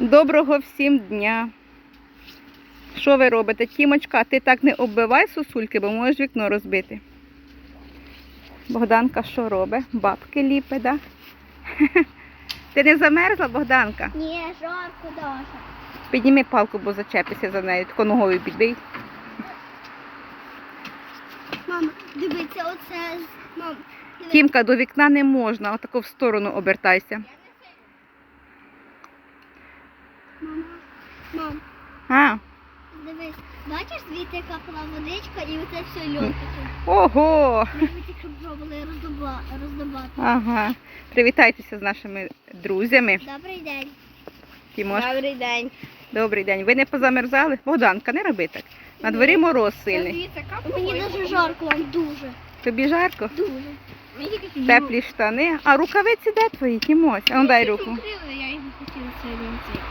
Доброго всім дня. Що ви робите? Тімочка, ти так не оббивай сосульки, бо можеш вікно розбити. Богданка що робить? Бабки ліпе, да? Ти не замерзла, Богданка? Ні, жарко дуже. Підніми палку, бо зачепися за нею, тако ногою підбий. Мама, дивіться, оце. Мам. Тімка, до вікна не можна, отако в сторону обертайся. Мама, мам, А, дивись, бачиш, звідти капала водичка і оце все льод ого! Ми тільки пробували роздоба, роздобати. Ага. Привітайтеся з нашими друзями. Добрий день. Тімош, Добрий день. добрий день. Ви не позамерзали? Богданка, не роби так. На дворі мороз сильний. Мені дуже жарко, вам дуже. Тобі жарко? Дуже. Теплі штани. А рукавиці де твої? Тімось? А ну дай руку. Я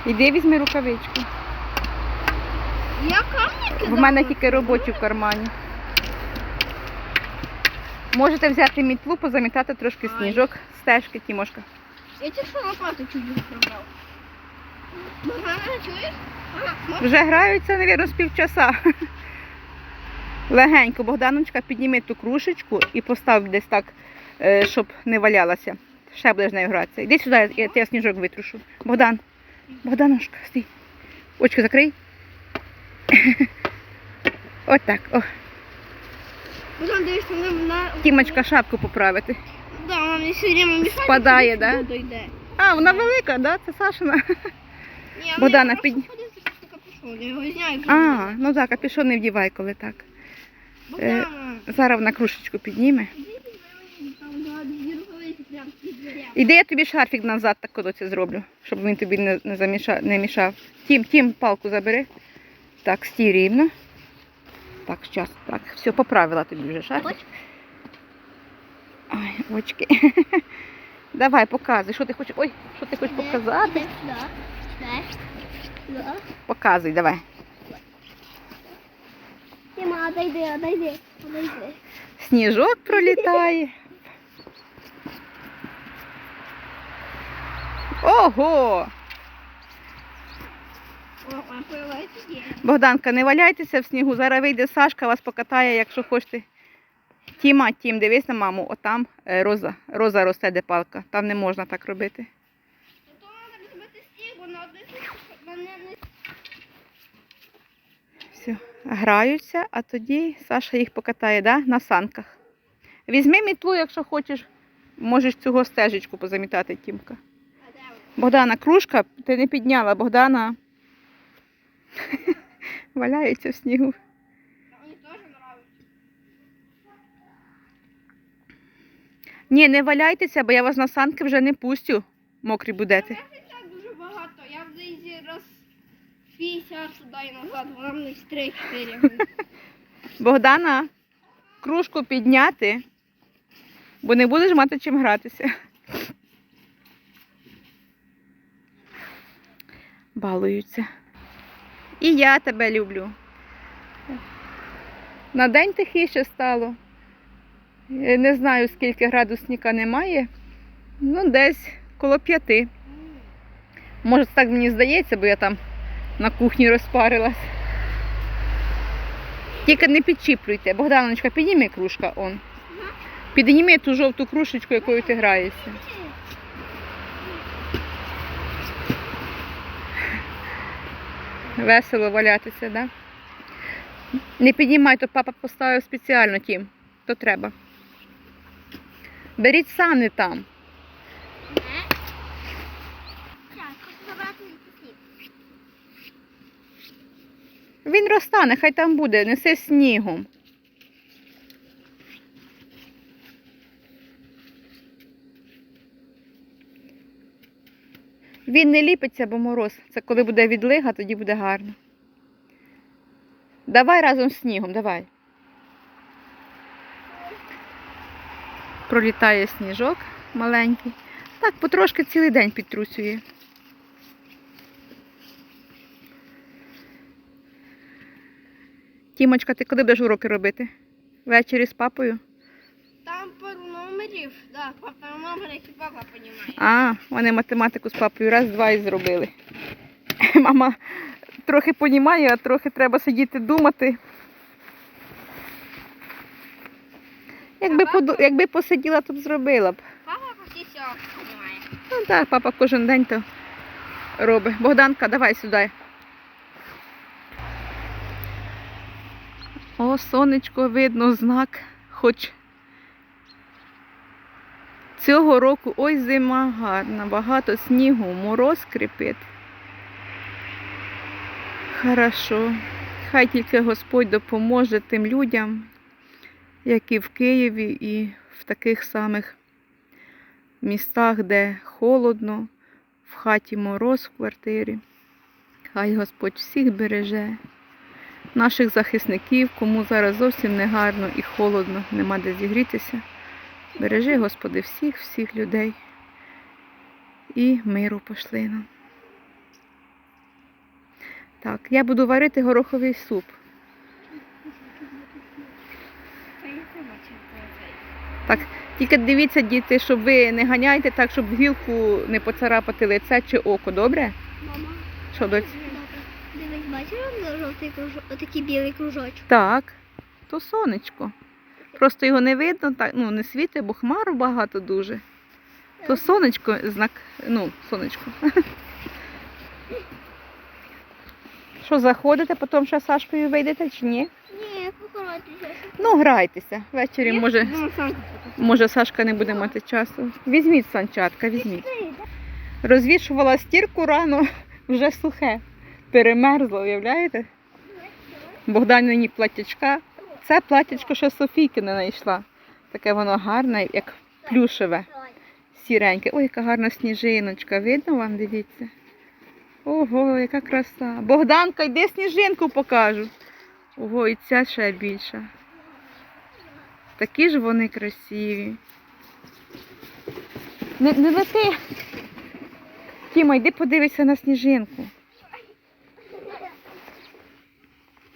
Іди візьми рукавичку. Я камні В мене тільки робочі в кармані. Можете взяти мітлу, позамітати трошки сніжок, стежки, Тімошка. Я тільки що лопату чуть? Ага, Вже граються, мабуть, з півчаса. Легенько, Богданочка, підніми ту крушечку і постав десь так, е, щоб не валялася. Ще будеш з нею гратися. Іди сюди, я тебе сніжок витрушу. Богдан. Богданушка, стій. Очки закрий. От так. О. Потім дивишся на... на... Тімочка шапку поправити. Да, вона мені все время мішає. Спадає, да? Сюди. А, вона велика, да? Це Сашина. Богдана, мені під- просто ходити з капюшон, я його зняю. А, ну так, капюшон не вдівай, коли так. Богдана. Зараз вона крушечку підніме. Там два дві рукавиці прям під дверям. Іди я тобі шарфік назад так коли зроблю, щоб він тобі не, не, заміша, не мішав. Тім, тім, палку забери. Так, стій рівно. Так, щас, так, все, поправила тобі вже шарфік. Ой, очки. Давай, показуй, що ти хочеш. Ой, що ти хочеш показати? Показуй, давай. Сніжок пролітає. Ого! Богданка, не валяйтеся в снігу. Зараз вийде Сашка, вас покатає, якщо хочете. Тіма, Тім, дивись на маму, отам е, роза. Роза росте, де палка. Там не можна так робити. Все, граються, а тоді Саша їх покатає, да? на санках. Візьми мітлу, якщо хочеш, можеш цього стежечку позамітати, Тімка. Богдана, кружка, ти не підняла, Богдана. Валяється в снігу. Мені теж подобається. Ні, не валяйтеся, бо я вас на санки вже не пустю. Мокрі будете. Так дуже багато. Я в Дейзі раз 50 туди і назад, вона мені 3-4. Богдана, кружку підняти, бо не будеш мати чим гратися. Балуються. І я тебе люблю. На день тихіше стало. Е, Не знаю, скільки градусника немає. Ну, десь коло п'яти. Може, так мені здається, бо я там на кухні розпарилась. Тільки не підчіплюйте. Богданочка, підніми кружка он. Підніми ту жовту кружечку, якою ти граєшся. Весело валятися, да? Не піднімай, то папа поставив спеціально тім. То треба. Беріть сани там. Він розтане, хай там буде, неси снігом. Він не ліпиться, бо мороз. Це коли буде відлига, тоді буде гарно. Давай разом з снігом, давай. Пролітає сніжок маленький. Так, потрошки цілий день підтрусює. Тімочка, ти коли будеш уроки робити? Ввечері з папою? Пару номерів, да, папа номер, які папа понімає. А, вони математику з папою раз-два і зробили. Мама трохи понімає, а трохи треба сидіти думати. Якби, поду- якби посиділа, то б зробила б. Папа почти все понимає. Ну так, папа кожен день то робить. Богданка, давай сюди. О, сонечко видно, знак, хоч цього року ой зима гарна, багато снігу, мороз крипить. Хорошо. Хай тільки Господь допоможе тим людям, які в Києві і в таких самих містах, де холодно, в хаті мороз в квартирі. Хай Господь всіх береже, наших захисників, кому зараз зовсім не гарно і холодно, нема де зігрітися. Бережи, Господи, всіх, всіх людей і миру пошли нам. Так, я буду варити гороховий суп. Так, тільки дивіться, діти, щоб ви не ганяйте так, щоб в гілку не поцарапати лице чи око, добре? Мама. Що доць? Дивись, бачила жовтий кружок, отакий білий кружочок. Так, то сонечко. Просто його не видно, так, ну не світить, бо хмар багато дуже. То сонечко, знак, ну, сонечко. Що заходите, потім ще з Сашкою вийдете чи ні? Ні, покоротися. Ну, грайтеся. Ввечері, може, може Сашка не буде мати часу. Візьміть санчатка, візьміть. Розвішувала стірку рано, вже сухе. Перемерзло, уявляєте? Богданині платячка. Це платячко ще Софійки не знайшла. Таке воно гарне, як плюшеве, сіреньке. Ой, яка гарна сніжиночка. Видно вам, дивіться. Ого, яка краса. Богданка, йди сніжинку покажу. Ого, і ця ще більша. Такі ж вони красиві. Не, не лети. Тіма, йди подивися на сніжинку.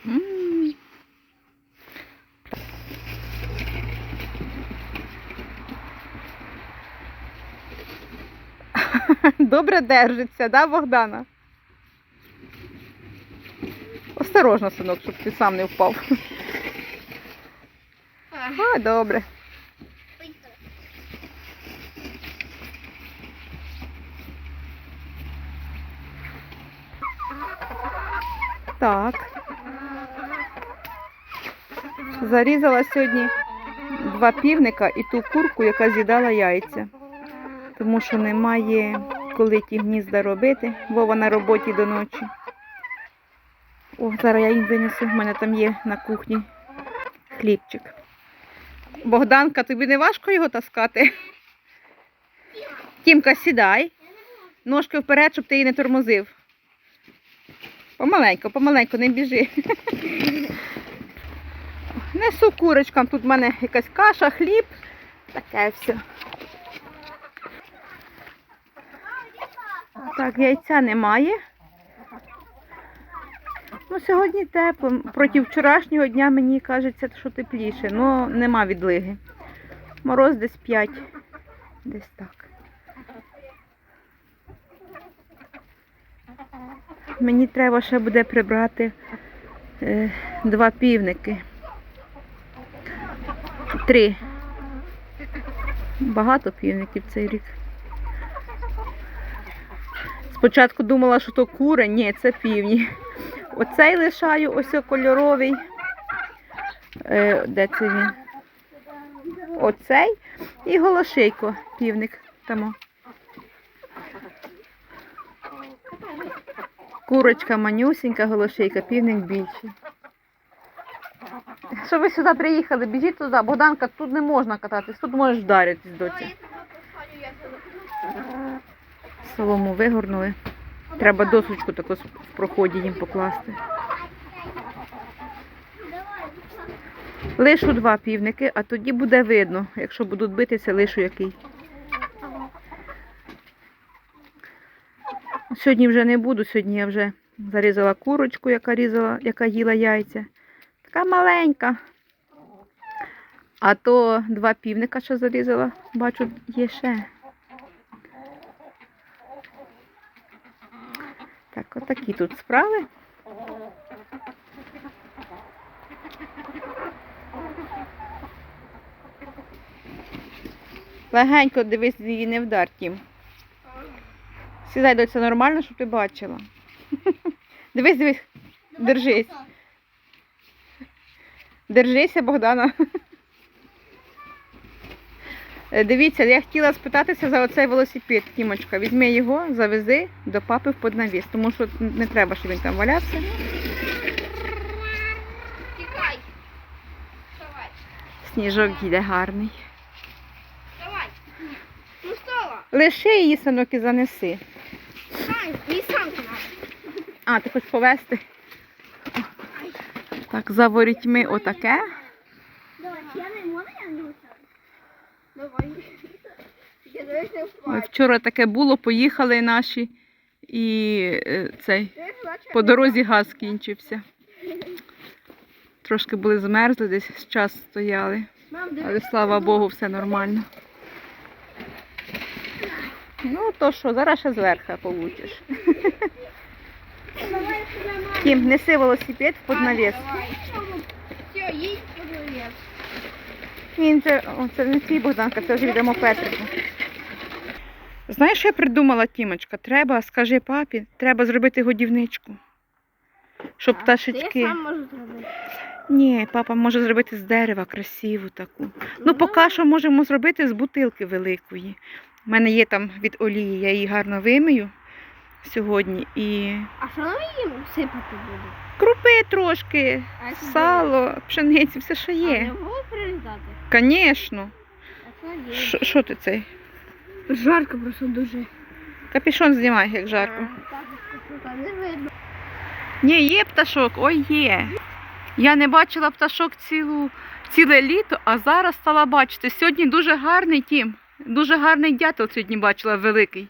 М. Добре держиться, да, Богдана? Осторожно, синок, щоб ти сам не впав. А, добре. Так. Зарізала сьогодні два півника і ту курку, яка з'їдала яйця. Тому що немає коли ті гнізда робити, бо на роботі до ночі. О, зараз я їм винесу. У мене там є на кухні хлібчик. Богданка, тобі не важко його таскати? Тімка, сідай. Ножки вперед, щоб ти її не тормозив. Помаленько, помаленько, не біжи. Несу курочкам, тут в мене якась каша, хліб, таке все. Так, яйця немає. Ну, сьогодні тепло. Проти вчорашнього дня мені кажеться, що тепліше, але нема відлиги. Мороз десь 5. Десь так. Мені треба ще буде прибрати е, два півники. Три. Багато півників цей рік. Спочатку думала, що то кури, ні, це півні. Оцей лишаю, ось кольоровий. Е, де це він? Оцей і голошейко, півник. Тамо. Курочка манюсенька, голошейка, півник більший. Що ви сюди приїхали? Біжіть туди. Богданка, тут не можна кататись, тут можеш вдаритись доці. Солому вигорнули. Треба досочку таку в проході їм покласти. Лишу два півники, а тоді буде видно, якщо будуть битися, лишу який. Сьогодні вже не буду, сьогодні я вже зарізала курочку, яка різала, яка їла яйця. Така маленька. А то два півника, що зарізала, бачу, є ще. Так, отакі тут справи. Легенько дивись, її не вдар, Тім. Сідай, доця, нормально, щоб ти бачила. Дивись, дивись, Держись. держися, Богдана. Е, Дивіться, я хотіла спитатися за оцей велосипед, Тімочка. Візьми його, завези до папи в поднавіс, тому що не треба, щоб він там валявся. Тікай. Сніжок їде гарний. давай. Ну стала. Лиши її, синок, і занеси. Сань, не сам. А, ти хочеш повезти? Так, за ворітьми отаке. Давай, я не можу, я не можу. Давай. Я дивись не Ой. Вчора таке було, поїхали наші і е, цей. По дорозі газ скінчився. Трошки були змерзли, десь час стояли. Але слава Богу, все нормально. Ну, то що, зараз ще зверху получиш. Кім, неси велосипед в поднавіс. Давай. Все, їдь. Він же, о, це не твій Богданка, це вже відомо Петрику. Знаєш, що я придумала, Тімочка? Треба, скажи папі, треба зробити годівничку. Щоб пташечки. Ти сам можеш зробити. Ні, папа може зробити з дерева красиву таку. Ну, поки що можемо зробити з бутилки великої. У мене є там від олії, я її гарно вимию сьогодні. І А що нам їм сипати буде? крупи трошки, А якщо сало, пшениці, все, що? А не є. можу прилітати? Звісно. Що- ти цей? Жарко просто дуже. Капюшон знімай, як жарко. Ні, є пташок, ой є. Я не бачила пташок цілу, ціле літо, а зараз стала бачити. Сьогодні дуже гарний тім. Дуже гарний дятел сьогодні бачила великий.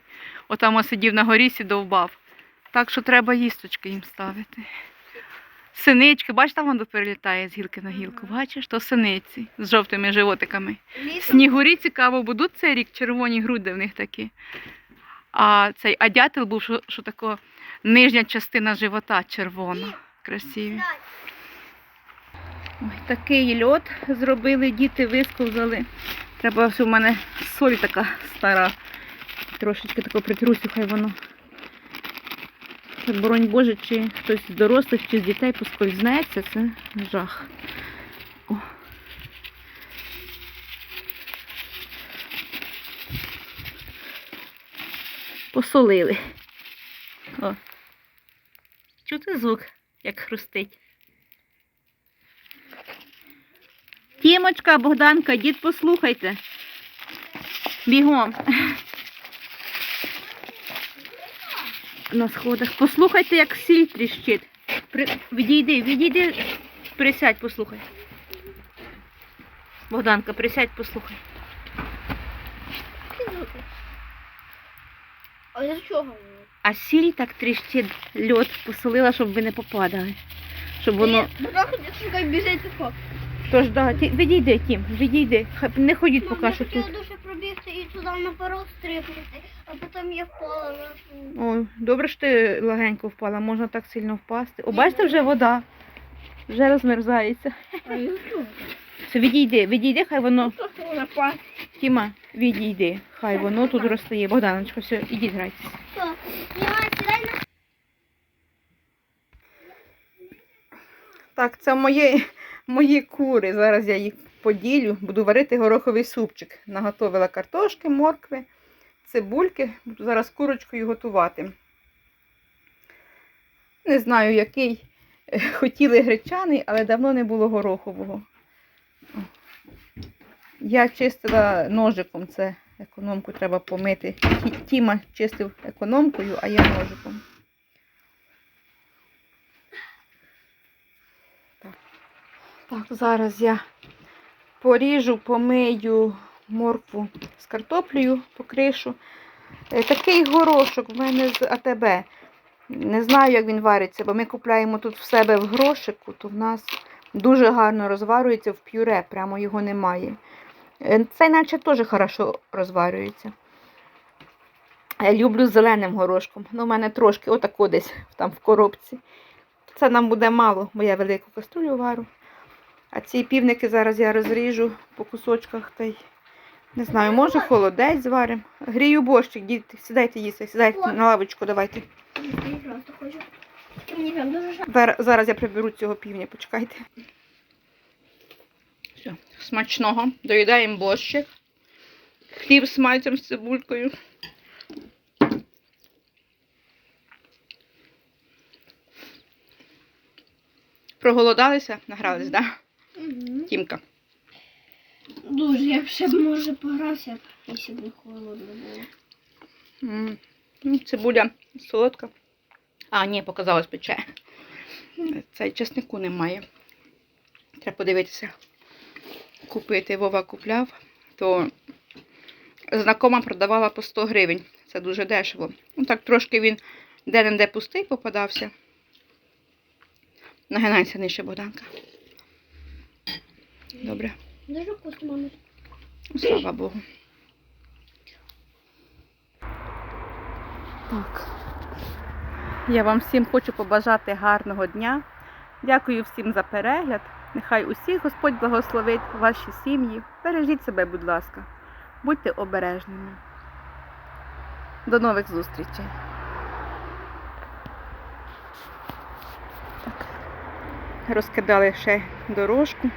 Отам сидів на горі і довбав. Так що треба їсточки їм ставити. Синички, бачиш, там воно перелітає з гілки на гілку. Бачиш, то синиці з жовтими животиками. Снігурі цікаво будуть цей рік червоні груди в них такі. А цей а дятел був, що, що тако нижня частина живота червона. Красиві. Ой, такий льот зробили, діти висковзали. Треба, ось у мене соль така стара. Трошечки тако притрусю, хай воно. Боронь Боже, чи хтось з дорослих, чи з дітей поскользнеться, це жах. О. Посолили. О. Чути звук, як хрустить. Тімочка, Богданка, дід, послухайте. Бігом. На сходах. Послухайте, як сіль тріщить. При... Відійди, відійди, присядь, послухай. Богданка, присядь, послухай. А для чого? А сіль так тріщить, льод посолила, щоб ви не попадали. Щоб воно. Тако. Тож да, ті... відійди, Тім, відійди. Не ходіть поки що тут. Туди на порог стрибнути, а потім я впала на Ой, добре, що ти легенько впала, можна так сильно впасти. О, бачите, вже вода. Вже розмерзається. Все, відійди, відійди, хай воно. Пас. Тіма, відійди. Хай воно тут розстає. Богданочка, все, ідіть грайтеся. Так, це мої, мої кури. Зараз я їх поділю. Буду варити гороховий супчик. Наготовила картошки, моркви, цибульки. Буду зараз курочкою готувати. Не знаю, який е, хотіли гречаний, але давно не було горохового. Я чистила ножиком, це економку треба помити. Тіма чистив економкою, а я ножиком. Так, зараз я поріжу, помию моркву з картоплею, покришу. Е, Такий горошок в мене з АТБ. Не знаю, як він вариться, бо ми купляємо тут в себе в грошику, то в нас дуже гарно розварюється в пюре, прямо його немає. Е, Цей наче теж хорошо розварюється. Я люблю зеленим горошком. Ну, у мене трошки отако десь там в коробці. Це нам буде мало, бо я велику каструлю вару. А ці півники зараз я розріжу по кусочках та й не знаю, може холодець зваримо. Грію борщик, діти, сідайте їсти, сідайте на лавочку, давайте. Зараз, я приберу цього півня, почекайте. Все, смачного. Доїдаємо борщик. Хліб з мальцем з цибулькою. Проголодалися? Награлись, так? Да? Мгм. Тімка. Дуже, я б ще б, може погрався, якщо б не холодно було. М, м, Цибуля солодка. А, ні, показалось пече. Цей чеснику немає. Треба подивитися. Купити Вова купляв, то знакома продавала по 100 гривень. Це дуже дешево. Ну так трошки він де-не-де пустий попадався. Нагинайся нижче, Богданка. Добре. Дуже вкусно, мамі. Слава Богу. Так. Я вам всім хочу побажати гарного дня. Дякую всім за перегляд. Нехай усіх Господь благословить ваші сім'ї. Бережіть себе, будь ласка. Будьте обережними. До нових зустрічей. Так. Розкидали ще дорожку.